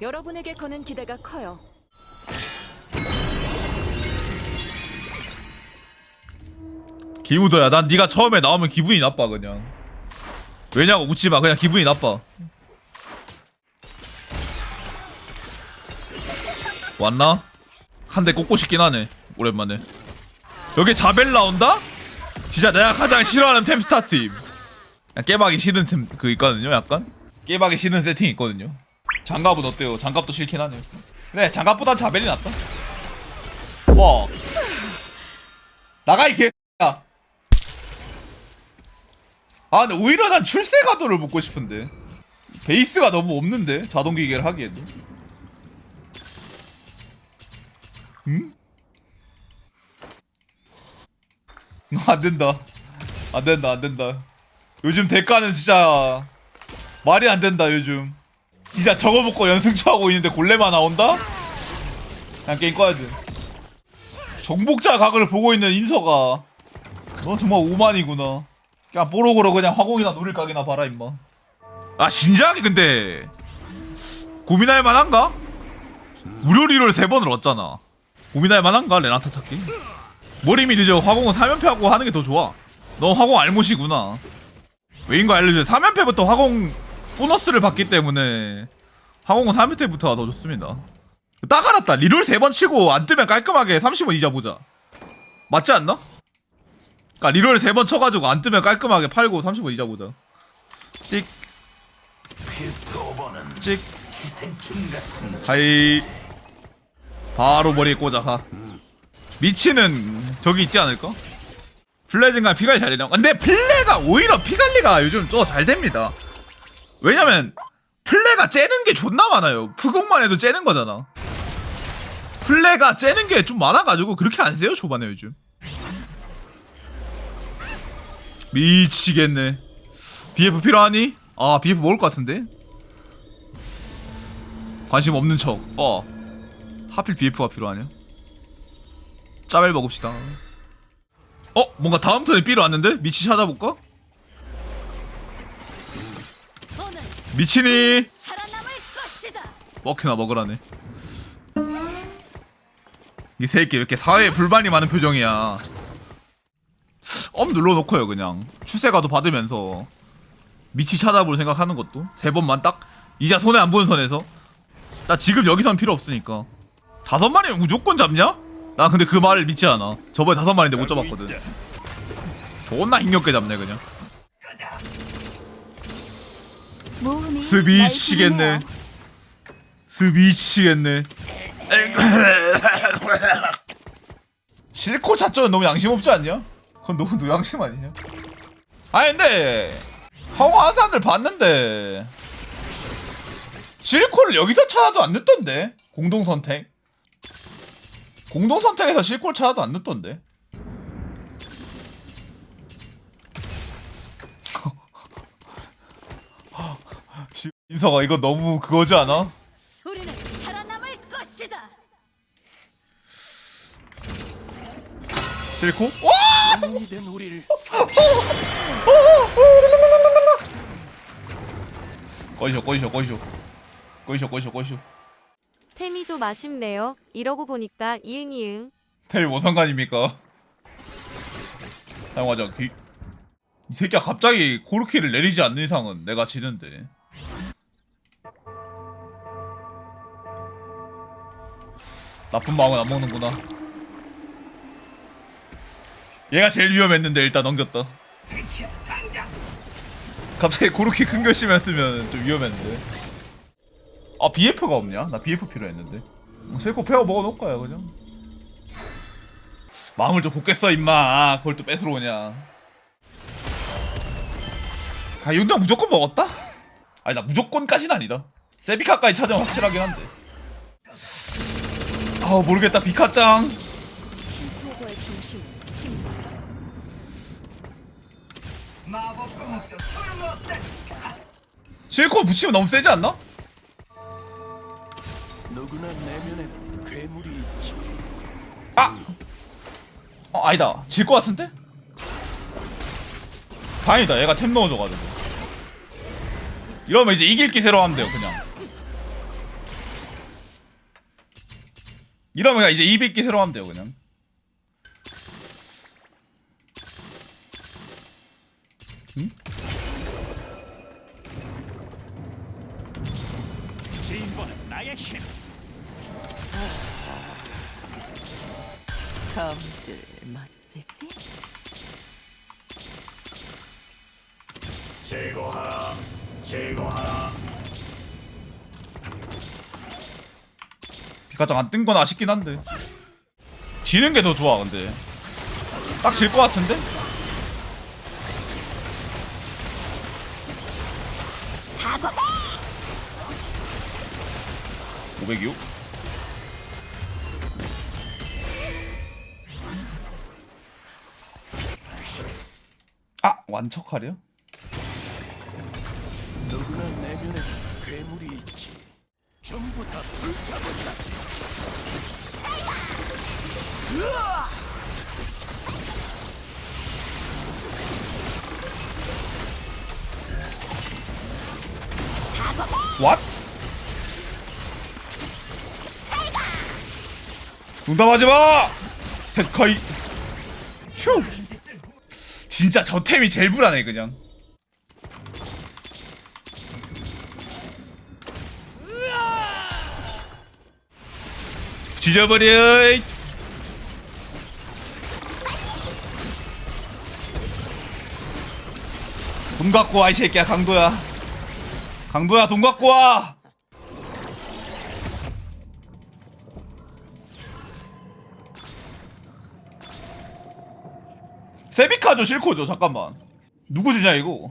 여러분에게 거는 기대가 커요. 기우더야. 난 네가 처음에 나오면 기분이 나빠 그냥. 왜냐고 묻지 마. 그냥 기분이 나빠. 왔나? 한 대 꽂고 싶긴 하네 오랜만에. 여기 자벨 나온다? 진짜 내가 가장 싫어하는 템스타 팀. 깨박이 싫은 템 그 있거든요 약간? 깨박이 싫은 세팅 있거든요 장갑은 어때요? 장갑도 싫긴 하네 그래 장갑보단 자벨이 낫다. 와. 나가 이 개 야. 아 근데 오히려 난 출세 가도를 먹고 싶은데. 베이스가 너무 없는데 자동 기계를 하기에도. 음? 안 된다. 안 된다 안 된다. 요즘 대가는 진짜 말이 안 된다 요즘 진짜 저거 먹고 연승처 하고 있는데 골레만 나온다? 그냥 게임 꺼야지. 정복자 각을 보고 있는 인서가. 넌 정말 오만이구나. 그냥 뽀록으로 그냥 화공이나 노릴 각이나 봐라 임마. 아 진지하게 근데. 고민할 만한가? 무료 리롤 세 번을 얻잖아. 고민할 만한가 레나타 찾기? 머리미 늦어. 화공은 3연패하고 하는 게 더 좋아. 너 화공 알못이구나. 왜인가 알려줘. 3연패부터 화공 보너스를 받기 때문에 화공은 3연패부터가 더 좋습니다 딱 알았다 리롤 세번 치고 안 뜨면 깔끔하게 30원 이자 보자 맞지 않나? 그니까 리롤 세번 쳐가지고 안 뜨면 깔끔하게 팔고 30원 이자 보자 찍 찍. 하이 바로 머리에 꽂아 가 미치는 저기 있지 않을까? 플레이즈가 피관리 잘 되냐? 근데 플레가 오히려 피관리가 요즘 좀잘 됩니다 왜냐면 플레가 째는 게 존나 많아요 푸공만 해도 째는 거잖아 플레가 째는 게 좀 많아가지고 그렇게 안 세요 초반에 요즘 미치겠네 BF 필요하니? 아 BF 먹을 것 같은데? 관심 없는 척 어. 하필 BF가 필요하냐? 짜벨 먹읍시다 어? 뭔가 다음 턴에 삐로 왔는데? 미치 찾아볼까? 것이다. 먹히나 먹으라네. 이 새끼 왜 이렇게 사회에 불만이 많은 표정이야. 엄 눌러놓고요 그냥. 추세가도 받으면서 미치 찾아볼 생각하는 것도. 세 번만 딱 이자 손에 안 보는 선에서. 나 지금 여기선 필요 없으니까. 다섯 마리면 무조건 잡냐? 나 근데 그 말을 믿지 않아. 저번에 다섯 마리인데 못 잡았거든. 존나 힘겹게 잡네 그냥 모험이 스비치겠네. 스비치겠네. 실코 찾조는 너무 양심 없지 않냐? 그건 너무 노양심 아니냐? 아니 근데 하고 하는 사람들 봤는데 실코를 여기서 찾아도 안 늦던데? 공동 선택? 공동 선택에서 실코를 찾아도 안 늦던데 인서가 이거 너무 그거지 않아? 우리는 살아남을 것이다. 실코? 와! 된 우리를 꺼이쇼 꺼이쇼 꺼이쇼 꺼이쇼 꺼이쇼 꺼이쇼 템이 좀 아쉽네요. 이러고 보니까 이응이응. 텔 원상관입니까? 사용하자 기... 이 새끼야 갑자기 고르키를 내리지 않는 이상은 내가 지는데 나쁜 마음은 안 먹는구나. 얘가 제일 위험했는데 일단 넘겼다. 갑자기 고르키 큰 결심을 쓰면 좀 위험했는데. 아 BF가 없냐? 나 BF 필요했는데. 실코 페어 먹어놓을 거야 그냥 마음을 좀 곱겠어 임마. 그걸 또 뺏으러 오냐. 아 윤경 무조건 먹었다? 아니 나 무조건까진 아니다. 세비카까지 찾으면 확실하긴 한데 아 모르겠다 비카짱. 실코 붙이면 너무 세지 않나? 아! 어 아니다 질 것 같은데? 다행이다 얘가 템 넣어줘가지고 이러면 이제 이길 기세로 하면 돼요 그냥 이러면 그냥 이제 200기 새로 하면 돼요 그냥 진보는 나의 힘. 검들 멋지지? 비 가장 안 뜬 건 아쉽긴 한데 지는 게 더 좋아 근데 딱 질 것 같은데? 사과해 506 아! 완척하려? 누구나 내면에 괴물이 있지. 전부 다 불타버리다지. What? 농담하지 마! 테카이 휴 진짜 저 템이 제일 불안해 그냥 지져버려. 돈 갖고 와 이 새끼야 강도야. 강도야 돈 갖고 와. 세비카죠 실코죠 잠깐만. 누구 주냐 이거?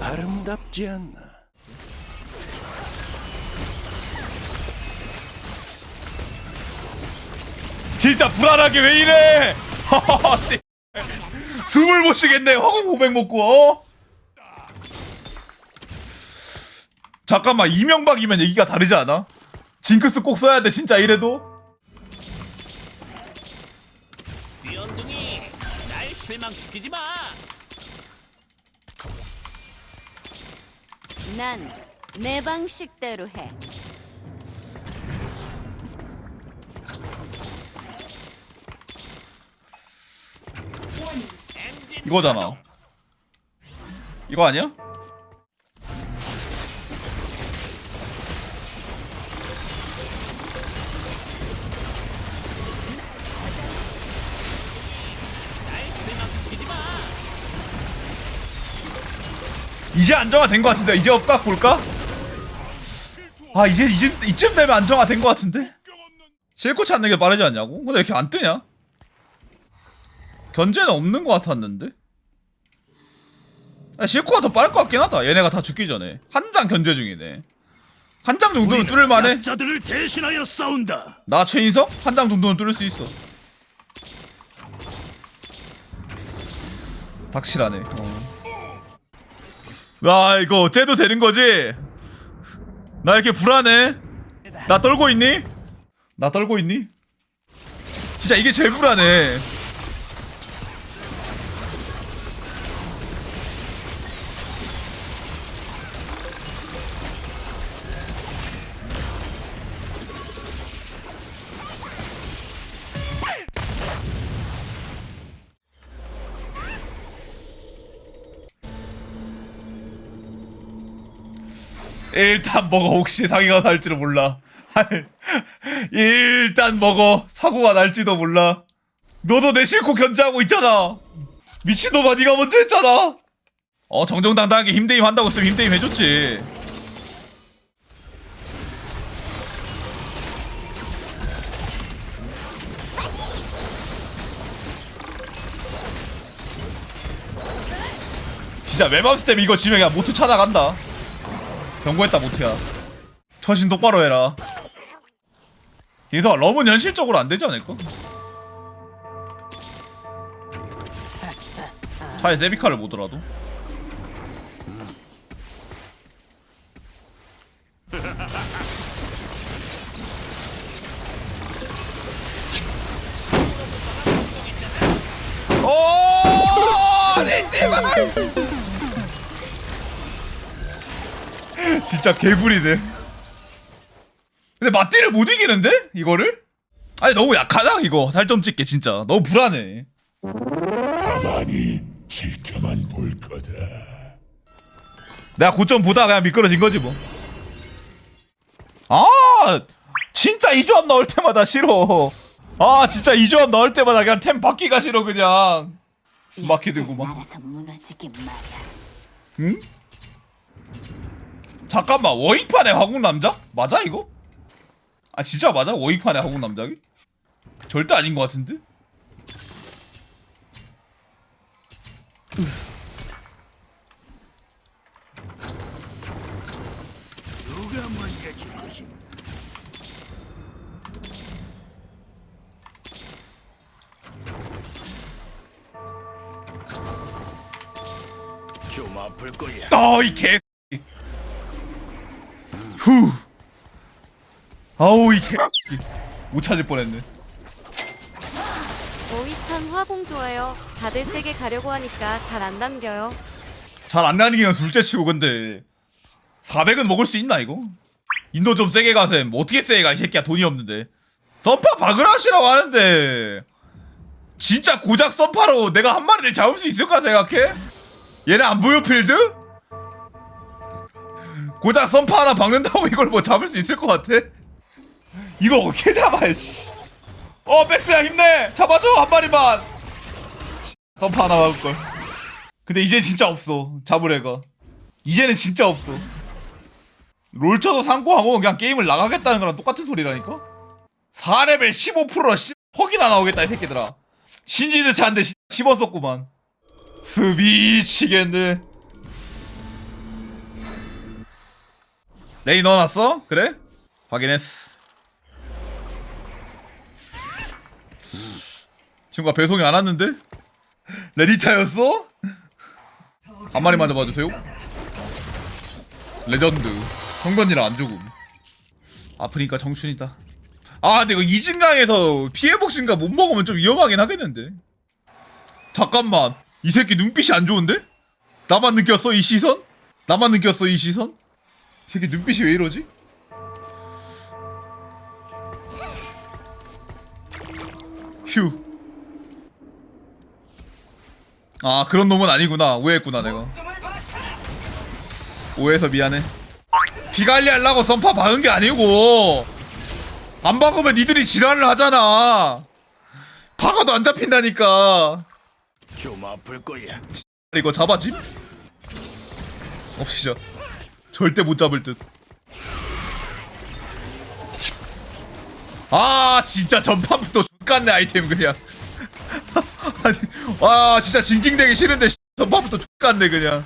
아름답지 않나? 진짜 불안하게 왜 이래 씨. 숨을 못 쉬겠네 화공 500 먹고 어? 잠깐만 이명박이면 얘기가 다르지 않아? 징크스 꼭 써야 돼 진짜 이래도 귀염둥이, 날 실망시키지 마. 난 내 방식대로 해 이거잖아. 이거 아니야? 이제 안정화 된 것 같은데 이제 업각 볼까? 아 이제 이제 이쯤 되면 안정화 된 것 같은데 실코 찾는 게 빠르지 않냐고? 근데 왜 이렇게 안 뜨냐? 견제는 없는 것 같았는데 아, 실코가 더 빠를 것 같긴 하다 얘네가 다 죽기 전에 한 장 견제 중이네 한 장 정도는 뚫을 만해 약자들을 대신하여 싸운다. 나 최인석 한 장 정도는 뚫을 수 있어 확실하네 어. 나 이거 쟤도 되는 거지? 나 이렇게 불안해 나 떨고 있니? 나 떨고 있니? 진짜 이게 제일 불안해 일단 먹어. 혹시 사기가 날지도 몰라. 일단 먹어. 사고가 날지도 몰라. 너도 내 싫고 견제하고 있잖아. 미친놈아 네가 먼저 했잖아. 어 정정당당하게 힘대임 한다고 쓰면 힘대임 해줬지. 진짜 웹업 스텝 이거 지면 그냥 모트 찾아간다 경고했다 모트야 처신 똑바로 해라 여기서 럼은 현실적으로 안 되지 않을까? 차에 세비카를 보더라도 오! 네, 제발! 진짜 개구리네. 근데 맞디를 못 이기는데? 이거를? 아니 너무 약하다 이거 살좀 찌게 진짜 너무 불안해 가만히 지켜만 볼 거다. 내가 고점 보다가 그냥 미끄러진 거지 뭐. 아, 진짜 이 조합 나올 때마다 싫어. 아, 진짜 이 조합 나올 때마다 그냥 템 받기가 싫어 그냥. 스마키 들고 막. 알아서 무너지게 말야. 응? 잠깐만 워익판의 화국 남자? 맞아 이거? 아 진짜 맞아 워익판의 화국 남자기? 절대 아닌 것 같은데? 누가 먼저 줄 것인가? 좀 아플 거야. 아이 개. 후. 아우 이 개. 못 찾을 뻔했네. 오이탄 화공 좋아요. 다들 세게 가려고 하니까 잘 안 담겨요. 잘 안 나는 게 둘째 치고 근데 400은 먹을 수 있나 이거? 인도 좀 세게 가셈 뭐 어떻게 세게 가 이 새끼야 돈이 없는데 썬파 박을 하시라고 하는데 진짜 고작 썬파로 내가 한 마리를 잡을 수 있을까 생각해? 얘네 안 보여 필드? 고작 썬파 하나 박는다고 이걸 뭐 잡을 수 있을 것 같아? 이거 어떻게 잡아 씨. 어 백스야 힘내! 잡아줘 한 마리만. 썬파 하나 박을걸. 근데 이제 진짜 없어 잡을 애가. 이제는 진짜 없어. 롤 쳐서 상고하고 그냥 게임을 나가겠다는 거랑 똑같은 소리라니까? 4레벨 15%라 씨. 헉이나 나오겠다 이 새끼들아. 신지드 차인데 씨- 씹었었구만. 수비 치겠네 레이 넣어놨어? 그래? 확인했어 친구가 배송이 안 왔는데? 레디타였어? 한 마리만 잡아주세요. 레전드. 성건이랑 안 죽음. 아프니까 정춘이다. 아, 근데 이거 이진강에서 피해복신가 못 먹으면 좀 위험하긴 하겠는데. 잠깐만. 이 새끼 눈빛이 안 좋은데? 나만 느꼈어, 이 시선? 나만 느꼈어, 이 시선? 이 새끼 눈빛이 왜 이러지? 휴. 아 그런 놈은 아니구나 오해했구나 내가 오해해서 미안해 비관리 하려고 썬파 박은 게 아니고 안 박으면 니들이 지랄을 하잖아 박아도 안 잡힌다니까 좀 아플 거야. 이거 잡아지? 없으셔 절대 못 잡을 듯. 아 진짜 전판부터 X같네 아이템 그냥. 아니 와 진짜 징징대기 싫은데 씨, 전판부터 X같네 그냥.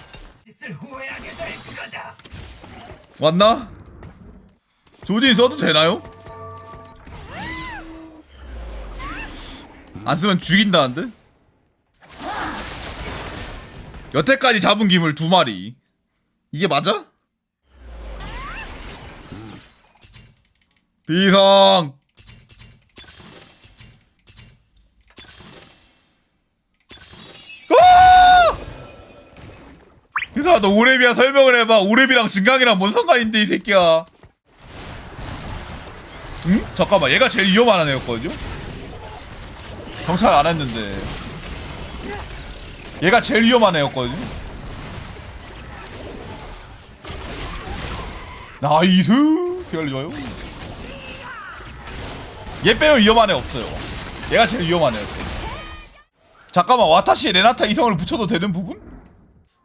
왔나? 조딘 써도 되나요? 안 쓰면 죽인다는데? 여태까지 잡은 김을 두 마리. 이게 맞아? 비상. 아! 비상 너 오랩이야 설명을 해봐. 오랩이랑 진강이랑 뭔 상관인데 이 새끼야. 응? 잠깐만 얘가 제일 위험한 애였거든요? 경찰 안 했는데 얘가 제일 위험한 애였거든요. 나이스 좋아요. 얘 빼면 위험한 애 없어요. 얘가 제일 위험한 애였어. 잠깐만 와타시 레나타 이성을 붙여도 되는 부분?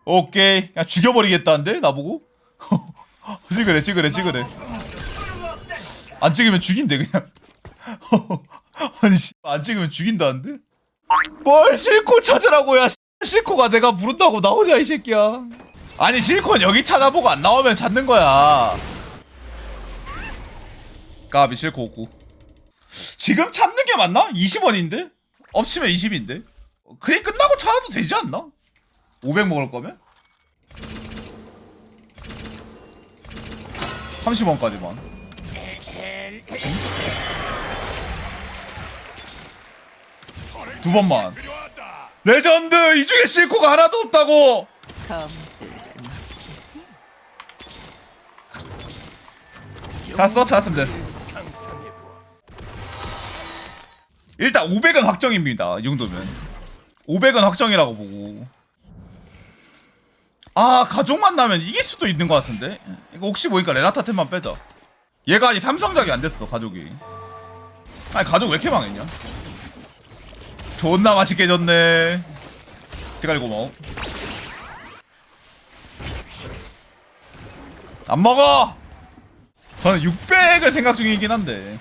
오케이 그냥 죽여버리겠다는데 나보고? 찍으래 찍으래 찍으래 안 찍으면 죽인대 그냥 아니 씨, 안 찍으면 죽인다는데? 뭘 실코 찾으라고 야 실코가 내가 부른다고 나오냐 이 새끼야 아니 실코는 여기 찾아보고 안 나오면 찾는 거야 까비 실코 없고 지금 찾는 게 맞나? 20원인데? 엎치면 20인데 그게 끝나고 찾아도 되지 않나? 500 먹을 거면? 30원까지만 두 번만 레전드 이 중에 실코가 하나도 없다고 맞지? 찾았어? 찾았으면 됐어 일단 500은 확정입니다. 이 정도면 500은 확정이라고 보고. 아 가족 만나면 이길 수도 있는 것 같은데 이거 혹시 모르니까 레나타 템만 빼자. 얘가 아직 삼성작이 안 됐어 가족이. 아니 가족 왜 이렇게 망했냐? 존나 맛있게 해줬네. 대가리 고마워. 안 먹어. 저는 600을 생각 중이긴 한데.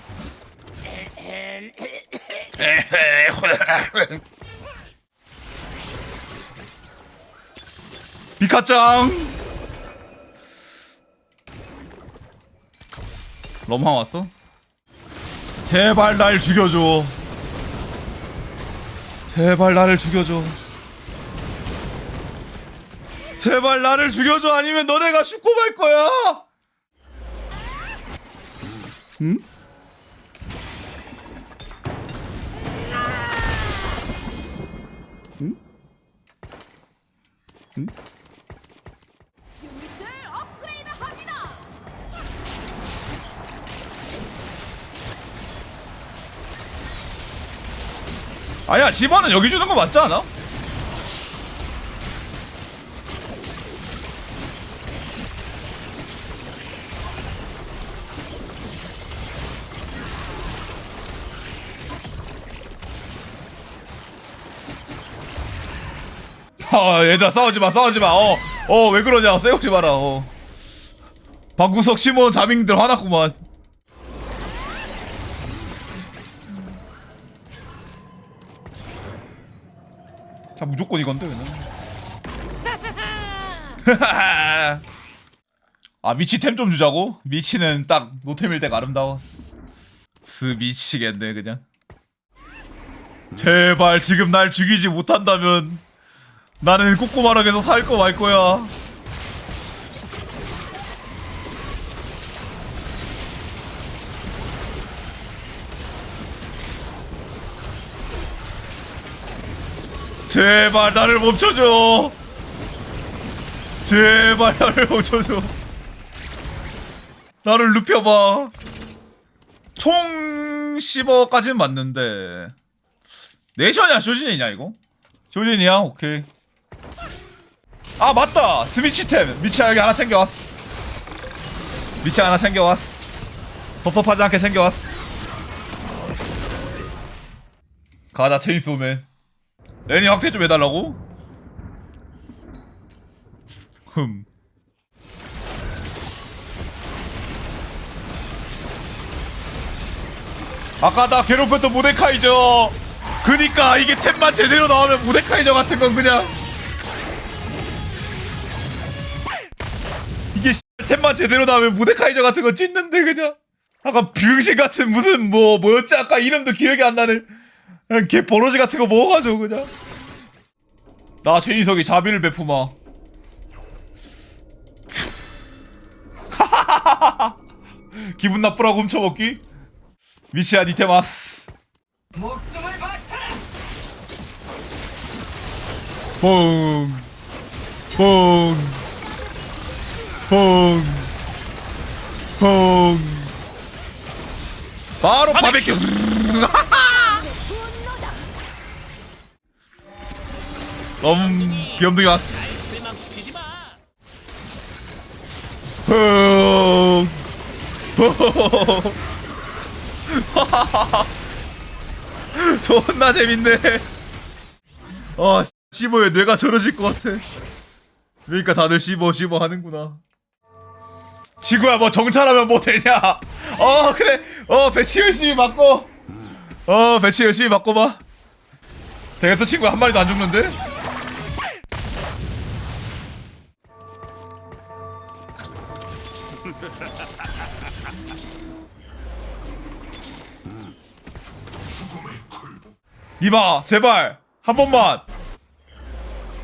비카짱. 럼하 왔어? 제발 날 죽여줘. 제발 나를 죽여줘. 제발 나를 죽여줘 아니면 너네가 죽고 말 거야. 응? 응? 응? 아니야 집안은 여기 주는 거 맞지 않아? 아 얘들아 싸우지 마 싸우지 마 어 어 왜 그러냐? 싸우지 마라 어. 방구석 시몬 자밍들 화났구만. 자 무조건 이건데 그냥 아 미치 템 좀 주자고? 미치는 딱 노템일 때가 아름다워. 스 미치겠네 그냥. 제발 지금 날 죽이지 못한다면 나는 꼬꼬마락에서 살 거 말 거야. 제발 나를 멈춰줘. 제발 나를 멈춰줘. 나를 눕혀봐. 총 10억까지는 맞는데. 내션이야, 쇼진이냐, 이거? 쇼진이야? 오케이. 아 맞다! 스미치템! 미치 여기 하나 챙겨왔어. 미치 하나 챙겨왔어. 섭섭하지 않게 챙겨왔어. 가자 체인소맨 레니 확대 좀 해달라고? 흠. 아까 나 괴롭혔던 모데카이저. 그니까 이게 템만 제대로 나오면 모데카이저 같은 건 그냥 템만 제대로 나오면 무데카이저 같은 거 찢는데 그냥 아까 병신 같은 무슨 뭐 뭐였지? 아까 이름도 기억이 안 나는 그냥 개 버러지 같은 거 먹어가지고 그냥 나 최인석이 자비를 베푸마. 기분 나쁘라고 훔쳐먹기? 미치야 니테마스. 목숨을 바쳐라! 뽕 뽕. 퐁. 퐁. 바로 바베큐. 너무 귀염둥이 왔어. 퐁. 퐁. 존나 재밌네. 아, 씹어요. 뇌가 저러질 것 같아. 그러니까 다들 씹어 씹어 하는구나. 지구야 뭐 정찰하면 뭐 되냐? 어 그래 어 배치 열심히 맞고 어 배치 열심히 맞고 봐. 되겠어 친구 한 마리도 안 죽는데? 이봐 제발 한 번만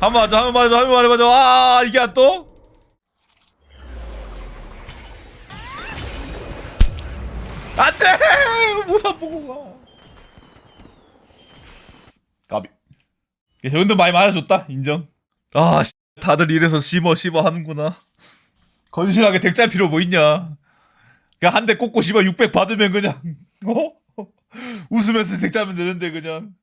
한 번 맞아 한 번 맞아 한 번 맞아 아 이게 안 또? 안돼! 못안 보고 가. 까비. 저 정도 많이 맞아줬다 인정. 아 씨, 다들 이래서 씹어 씹어 하는구나. 건실하게 덱짤 필요 뭐 있냐? 그냥 한 대 꽂고 씹어 600 받으면 그냥 어? 웃으면서 덱 짜면 되는데 그냥